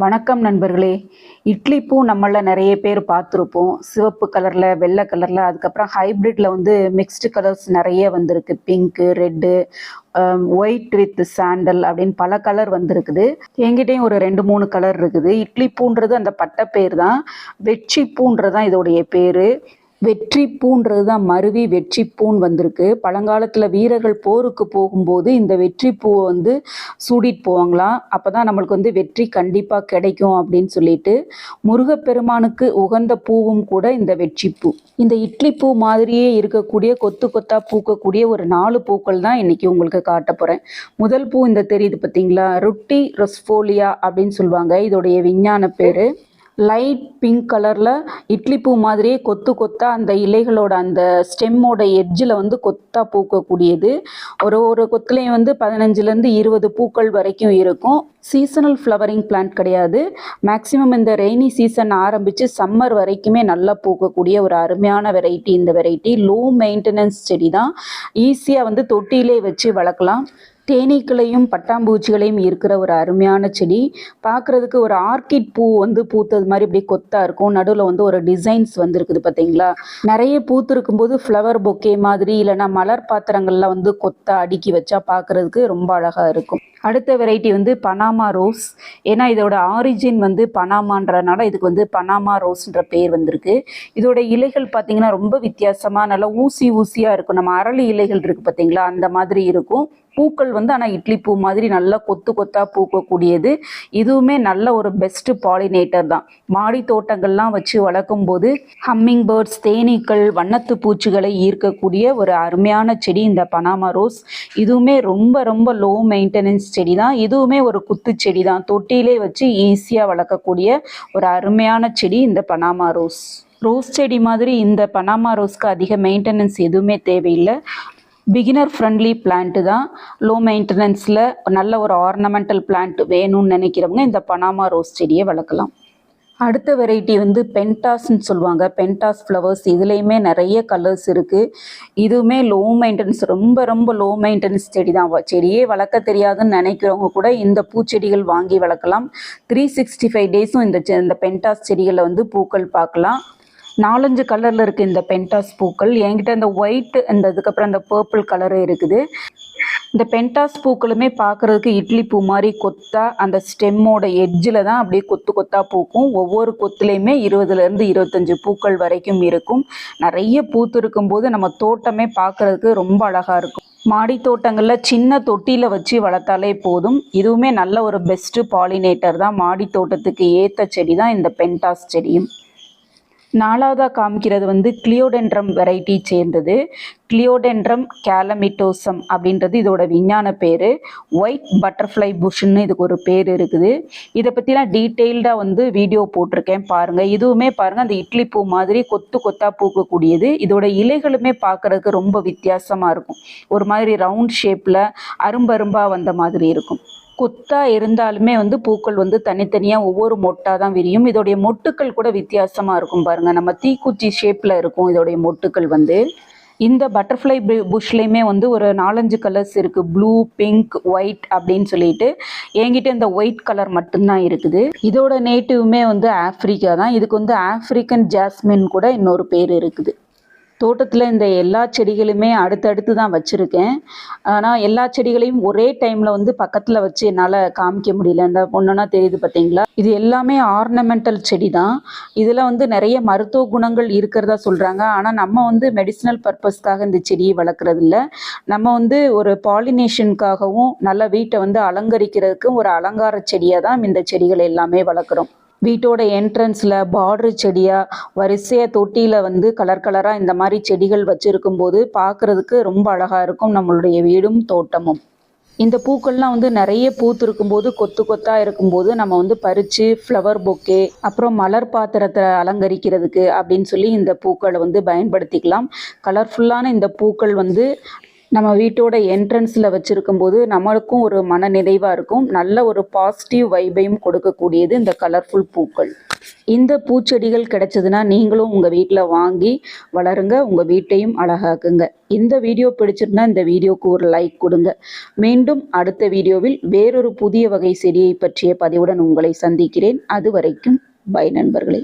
வணக்கம் நண்பர்களே. இட்லி பூ நம்மள நிறைய பேர் பார்த்துருப்போம். சிவப்பு கலரில் வெள்ளை கலரில் அதுக்கப்புறம் ஹைப்ரிட்டில் வந்து மிக்ஸ்டு கலர்ஸ் நிறைய வந்திருக்கு. Pink red white with sandal அப்படின்னு பல கலர் வந்திருக்குது. எங்கிட்டையும் ஒரு ரெண்டு மூணு கலர் இருக்குது. இட்லி பூன்றது அந்த பட்டை பேர் தான். வெட்சி பூன்றது தான் இதோடைய பேர். வெற்றி பூன்றது தான் மருவி வெற்றி பூன் வந்திருக்கு. பழங்காலத்தில் வீரர்கள் போருக்கு போகும்போது இந்த வெற்றி பூவை வந்து சூடிட்டு போவாங்களாம். அப்போ தான் நம்மளுக்கு வந்து வெற்றி கண்டிப்பாக கிடைக்கும் அப்படின்னு சொல்லிட்டு முருகப்பெருமானுக்கு உகந்த பூவும் கூட இந்த வெற்றி பூ இந்த இட்லி பூ மாதிரியே இருக்கக்கூடிய கொத்து கொத்தாக பூக்கக்கூடிய ஒரு நாலு பூக்கள் தான் இன்றைக்கி உங்களுக்கு காட்ட போகிறேன் முதல் பூ இந்த தெரியுது பார்த்தீங்களா ரொட்டி ரொஸ்ஃபோலியா அப்படின்னு சொல்லுவாங்க. இதோடைய விஞ்ஞான பேர். லைட் பிங்க் கலரில் இட்லி பூ மாதிரியே கொத்து கொத்தாக அந்த இலைகளோட அந்த ஸ்டெம்மோட எட்ஜில் வந்து கொத்தாக பூக்கக்கூடியது. ஒரு ஒரு கொத்துலேயும் வந்து பதினஞ்சுலேருந்து இருபது பூக்கள் வரைக்கும் இருக்கும். சீசனல் ஃப்ளவரிங் பிளான்ட் கிடையாது. மேக்ஸிமம் இந்த ரெய்னி சீசன் ஆரம்பித்து சம்மர் வரைக்குமே நல்லா பூக்கக்கூடிய ஒரு அருமையான வெரைட்டி இந்த வெரைட்டி லோ மெயின்டெனன்ஸ் செடி தான் ஈஸியாக வந்து தொட்டியிலே வச்சு வளர்க்கலாம். தேனீக்களையும் பட்டாம்பூச்சிகளையும் இருக்கிற ஒரு அருமையான செடி. பார்க்குறதுக்கு ஒரு ஆர்கிட் பூ வந்து பூத்தது மாதிரி இப்படி கொத்தா இருக்கும். நடுவில் வந்து ஒரு டிசைன்ஸ் வந்துருக்குது பார்த்தீங்களா? நிறைய பூத்து போது ஃப்ளவர் பொக்கே மாதிரி இல்லைன்னா மலர் பாத்திரங்கள்லாம் வந்து கொத்தா அடுக்கி வச்சா பார்க்குறதுக்கு ரொம்ப அழகாக இருக்கும். அடுத்த வெரைட்டி வந்து பனாமா ரோஸ் ஏன்னா இதோட ஆரிஜின் வந்து பனாமான்றனால இதுக்கு வந்து பனாமா ரோஸ்ன்ற பேர் வந்திருக்கு. இதோட இலைகள் பார்த்தீங்கன்னா ரொம்ப வித்தியாசமாக நல்லா ஊசி ஊசியாக இருக்கும். நம்ம அரளி இலைகள் இருக்குது பார்த்தீங்களா அந்த மாதிரி இருக்கும். பூக்கள் வந்து ஆனால் இட்லி பூ மாதிரி நல்லா கொத்து கொத்தாக பூக்கக்கூடியது. இதுவுமே நல்ல ஒரு பெஸ்ட்டு பாலினேட்டர் தான். மாடி தோட்டங்கள்லாம் வச்சு வளர்க்கும் போது ஹம்மிங் பேர்ட்ஸ் தேனீக்கள் வண்ணத்து பூச்சிகளை ஈர்க்கக்கூடிய ஒரு அருமையான செடி இந்த பனாமா ரோஸ் இதுவுமே ரொம்ப ரொம்ப லோ மெயின்டெனன்ஸ் செடி தான் இதுவுமே ஒரு குத்து செடி தான் தொட்டியிலே வச்சு ஈஸியாக வளர்க்கக்கூடிய ஒரு அருமையான செடி இந்த பனாமா ரோஸ். ரோஸ் செடி மாதிரி இந்த பனாமா ரோஸ்க்கு அதிக மெயின்டெனன்ஸ் எதுவுமே தேவையில்லை. பிகினர் ஃப்ரெண்ட்லி பிளான்ட்டு தான். லோ மெயின்டெனன்ஸில் நல்ல ஒரு ஆர்னமெண்டல் பிளான்ட் வேணும்னு நினைக்கிறவங்க இந்த பனாமா ரோஸ் செடியை வளர்க்கலாம். அடுத்த வெரைட்டி வந்து பென்டாஸ்ன்னு சொல்லுவாங்க. பென்டாஸ் ஃப்ளவர்ஸ் இதுலேயுமே நிறைய கலர்ஸ் இருக்குது இதுவுமே லோ மெயின்டெனன்ஸ் ரொம்ப ரொம்ப லோ மெயின்டெனன்ஸ் செடி தான் செடியே வளர்க்க தெரியாதுன்னு நினைக்கிறவங்க கூட இந்த பூச்செடிகள் வாங்கி வளர்க்கலாம். த்ரீ சிக்ஸ்டி ஃபைவ் டேஸும் இந்த செ- இந்த பென்டாஸ் செடிகளை வந்து பூக்கள் பார்க்கலாம். நாலஞ்சு கலரில் இருக்குது இந்த பென்டாஸ் பூக்கள். என்கிட்ட இந்த ஒயிட் இந்த இதுக்கப்புறம் இந்த பர்பிள் கலரு இருக்குது. இந்த பென்டாஸ் பூக்களுமே பார்க்குறதுக்கு இட்லி பூ மாதிரி கொத்தா அந்த ஸ்டெம்மோட எட்ஜில் தான் அப்படியே கொத்து கொத்தா பூக்கும். ஒவ்வொரு கொத்துலேயுமே இருபதுலேருந்து இருபத்தஞ்சி பூக்கள் வரைக்கும் இருக்கும். நிறைய பூத்து இருக்கும்போது நம்ம தோட்டமே பார்க்குறதுக்கு ரொம்ப அழகாக இருக்கும். மாடி தோட்டங்களில் சின்ன தொட்டியில் வச்சு வளர்த்தாலே போதும். இதுவுமே நல்ல ஒரு பெஸ்ட்டு பாலினேட்டர் தான். மாடி தோட்டத்துக்கு ஏற்ற செடி தான் இந்த பென்டாஸ் செடியும். நாலாவதாக காமிக்கிறது வந்து கிளியோடென்ட்ரம் வெரைட்டி சேர்ந்தது. கிளியோடென்ட்ரம் கேலமிட்டோசம் அப்படின்றது இதோட விஞ்ஞான பேர். ஒயிட் பட்டர்ஃப்ளை புஷ்ன்னு இதுக்கு ஒரு பேர் இருக்குது. இதை பற்றிலாம் டீட்டெயில்டாக வந்து வீடியோ போட்டிருக்கேன் பாருங்கள் இதுவுமே பாருங்கள் அந்த இட்லி பூ மாதிரி கொத்து கொத்தாக பூக்கக்கூடியது. இதோட இலைகளுமே பார்க்குறதுக்கு ரொம்ப வித்தியாசமாக இருக்கும். ஒரு மாதிரி ரவுண்ட் ஷேப்பில் அரும்பரும்பாக வந்த மாதிரி இருக்கும். கொத்தா இருந்தாலுமே வந்து பூக்கள் வந்து தனித்தனியாக ஒவ்வொரு மொட்டாக தான் விரியும். இதோடைய மொட்டுக்கள் கூட வித்தியாசமாக இருக்கும் பாருங்கள் நம்ம தீக்குச்சி ஷேப்பில் இருக்கும் இதோடைய மொட்டுக்கள் வந்து. இந்த பட்டர்ஃப்ளை புஷ்லேயுமே வந்து ஒரு நாலஞ்சு கலர்ஸ் இருக்குது ப்ளூ பிங்க் ஒயிட் அப்படின்னு சொல்லிட்டு. என்கிட்ட இந்த ஒயிட் கலர் மட்டும்தான் இருக்குது. இதோட நேட்டிவுமே வந்து ஆஃப்ரிக்கா தான் இதுக்கு வந்து ஆஃப்ரிக்கன் ஜாஸ்மின் கூட இன்னொரு பேர் இருக்குது. தோட்டத்தில் இந்த எல்லா செடிகளுமே அடுத்தடுத்து தான் வச்சுருக்கேன். ஆனால் எல்லா செடிகளையும் ஒரே டைமில் வந்து பக்கத்தில் வச்சு என்னால் காமிக்க முடியல. இந்த ஒன்றுனா தெரியுது பார்த்தீங்களா இது எல்லாமே ஆர்னமெண்டல் செடி தான் இதில் வந்து நிறைய மருத்துவ குணங்கள் இருக்கிறதா சொல்கிறாங்க ஆனால் நம்ம வந்து மெடிசினல் பர்பஸ்க்காக இந்த செடியை வளர்க்குறதில்ல. நம்ம வந்து ஒரு பாலினேஷனுக்காகவும் நல்ல வீட்டை வந்து அலங்கரிக்கிறதுக்கும் ஒரு அலங்கார செடியாக தான் இந்த செடிகள் எல்லாமே வளர்க்குறோம். வீட்டோட என்ட்ரன்ஸில் பார்டர் செடியாக வரிசையாக தொட்டியில் வந்து கலர் கலராக இந்த மாதிரி செடிகள் வச்சுருக்கும் போது பார்க்குறதுக்கு ரொம்ப அழகாக இருக்கும் நம்மளுடைய வீடும் தோட்டமும். இந்த பூக்கள்லாம் வந்து நிறைய பூத்திருக்கும் போது கொத்து கொத்தா இருக்கும்போது நம்ம வந்து பறித்து ஃப்ளவர் பொக்கே அப்புறம் மலர் பாத்திரத்தை அலங்கரிக்கிறதுக்கு அப்படின்னு சொல்லி இந்த பூக்களை வந்து பயன்படுத்திக்கலாம். கலர்ஃபுல்லான இந்த பூக்கள் வந்து நம்ம வீட்டோட என்ட்ரன்ஸில் வச்சுருக்கும் போது நம்மளுக்கும் ஒரு மன நிறைவாக இருக்கும். நல்ல ஒரு பாசிட்டிவ் வைபையும் கொடுக்கக்கூடியது இந்த கலர்ஃபுல் பூக்கள். இந்த பூச்செடிகள் கிடைச்சதுன்னா நீங்களும் உங்கள் வீட்டில் வாங்கி வளருங்க உங்கள் வீட்டையும் அழகாக்குங்க. இந்த வீடியோ பிடிச்சிருந்தா இந்த வீடியோக்கு ஒரு லைக் கொடுங்க. மீண்டும் அடுத்த வீடியோவில் வேறொரு புதிய வகை செடியை பற்றிய பதிவுடன் உங்களை சந்திக்கிறேன். அது வரைக்கும் பை நண்பர்களே.